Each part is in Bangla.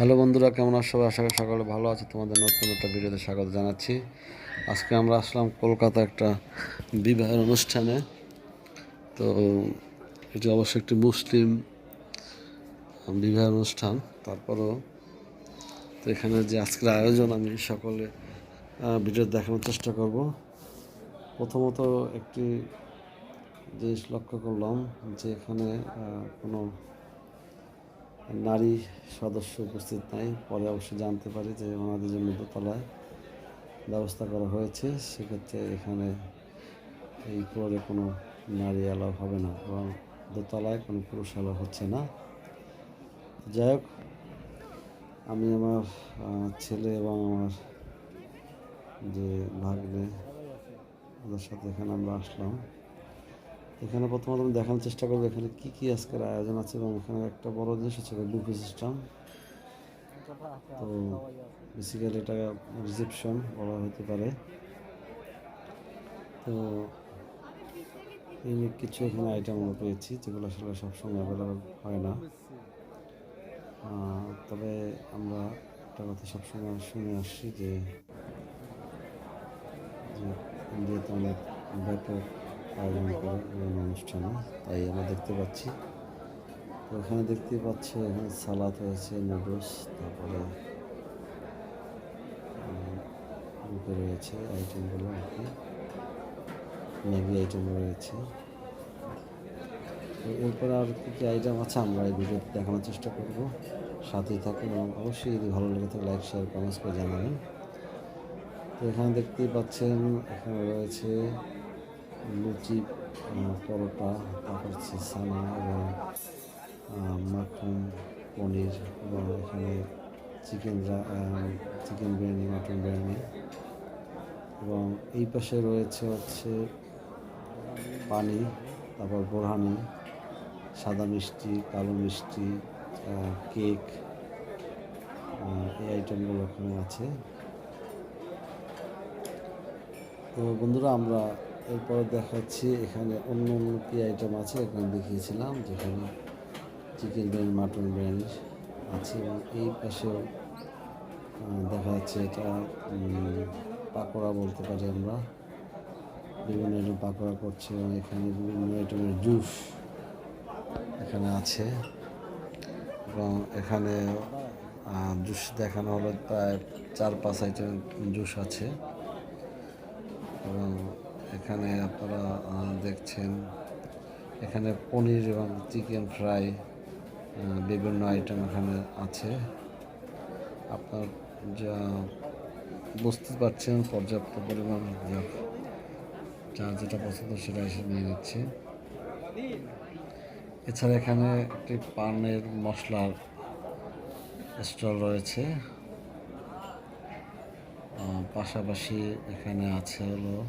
হ্যালো বন্ধুরা, কেমন আছো সবাই? আশা করি সকলে ভালো আছে। তোমাদের নতুন একটা ভিডিওতে স্বাগত জানাচ্ছি। আজকে আমরা আসলাম কলকাতা একটা বিবাহের অনুষ্ঠানে। তো এটি অবশ্য একটি মুসলিম বিবাহের অনুষ্ঠান, তারপরও তো এখানে যে আজকের আয়োজন, আমি সকলে ভিডিও দেখানোর চেষ্টা করব। প্রথমত একটি জিনিস লক্ষ্য করলাম যে এখানে কোনো নারী সদস্য উপস্থিত নাই। পরে অবশ্যই জানতে পারি যে ওনাদের জন্য দোতলায় ব্যবস্থা করা হয়েছে, সেক্ষেত্রে এখানে এই ফ্লোরে কোনো নারী অ্যালাউ হবে না এবং দোতলায় কোনো পুরুষ অ্যালাউ হচ্ছে না। যাই হোক, আমি আমার ছেলে এবং আমার যে ভাগ্নে, ওদের সাথে এখানে আমরা আসলাম। এখানে প্রথমত আমি দেখানোর চেষ্টা করব এখানে কি কি আজকের আয়োজন আছে এবং এখানে একটা বড় জিনিস হচ্ছে বুফে সিস্টেম তো বেসিক্যালি এটা রিসেপশন বলা হতে পারে। তো ইউনিক কিছু এখানে আইটেম আমরা পেয়েছি যেগুলো আসলে সবসময় অ্যাভেলেবেল হয় না। তবে আমরা একটা কথা সবসময় শুনে আসছি যে ইন্ডিয়াতে অনেক ব্যাপক আয়োজন করে বিভিন্ন অনুষ্ঠানে, তাই আমরা দেখতে পাচ্ছি। তো এখানে দেখতে পাচ্ছি, এখানে সালাদ রয়েছে নুডলস, তারপরে রয়েছে, আইটেমগুলো আর কি। ম্যাগি আইটেম রয়েছে। এরপরে আর কী কী আইটেম আছে, আমরা এই ভিডিওতে দেখানোর চেষ্টা করব। সাথেই থাকুন এবং অবশ্যই যদি ভালো লেগে থাকে, লাইক, শেয়ার, কমেন্টস করে জানাবেন। তো এখানে দেখতেই পাচ্ছেন, এখানে রয়েছে লুচি পরোটা তারপর হচ্ছে সানা এবং মাখন পনির এবং এখানে chicken chicken biryani mutton biryani এবং এই পাশে রয়েছে হচ্ছে পানি তারপর বোরহানি সাদা মিষ্টি কালো মিষ্টি কেক এই আইটেমগুলো ওখানে আছে তো বন্ধুরা আমরা এরপরে দেখাচ্ছি, এখানে অন্য অন্য কী আইটেম আছে? এখানে দেখিয়েছিলাম যেখানে চিকেন বিরিয়ানি মাটন বিরিয়ানি আছে এবং এই পাশেও দেখা যাচ্ছে এটা পাকোড়া বলতে পারি আমরা। বিভিন্ন আইটেম পাকোড়া করছে এবং এখানে বিভিন্ন আইটেমের জুস এখানে আছে। এবং এখানে জুস দেখানো হলো প্রায় চার পাঁচ আইটেম জুস আছে। এবং এখানে আপনারা দেখছেন। এখানে পনির এবং চিকেন ফ্রাই বিভিন্ন আইটেম এখানে আছে। আপনার যা বুঝতে পারছেন পর্যাপ্ত পরিমাণ যা- যেটা পছন্দ সেটা এসে নিয়ে নিচ্ছে। এছাড়া এখানে একটি পানের মশলার স্টল রয়েছে। পাশাপাশি এখানে আছে হলো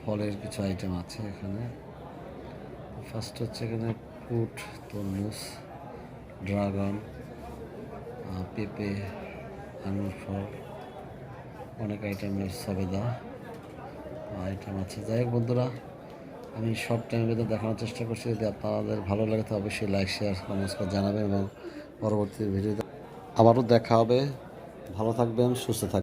ফলের কিছু আইটেম আছে এখানে। ফার্স্ট হচ্ছে এখানে ফ্রুট তরমুজ ড্রাগন পেঁপে আঙুর ফল, অনেক আইটেমের সবেদা আইটেম আছে। যাই হোক বন্ধুরা, আমি সব টাইমের ভিতরে দেখানোর চেষ্টা করছি। যদি আপনাদের ভালো লাগে, তো অবশ্যই লাইক শেয়ার কমেন্টস করে জানাবেন এবং পরবর্তী ভিডিওতে আবারও দেখা হবে। ভালো থাকবেন, সুস্থ থাকবেন।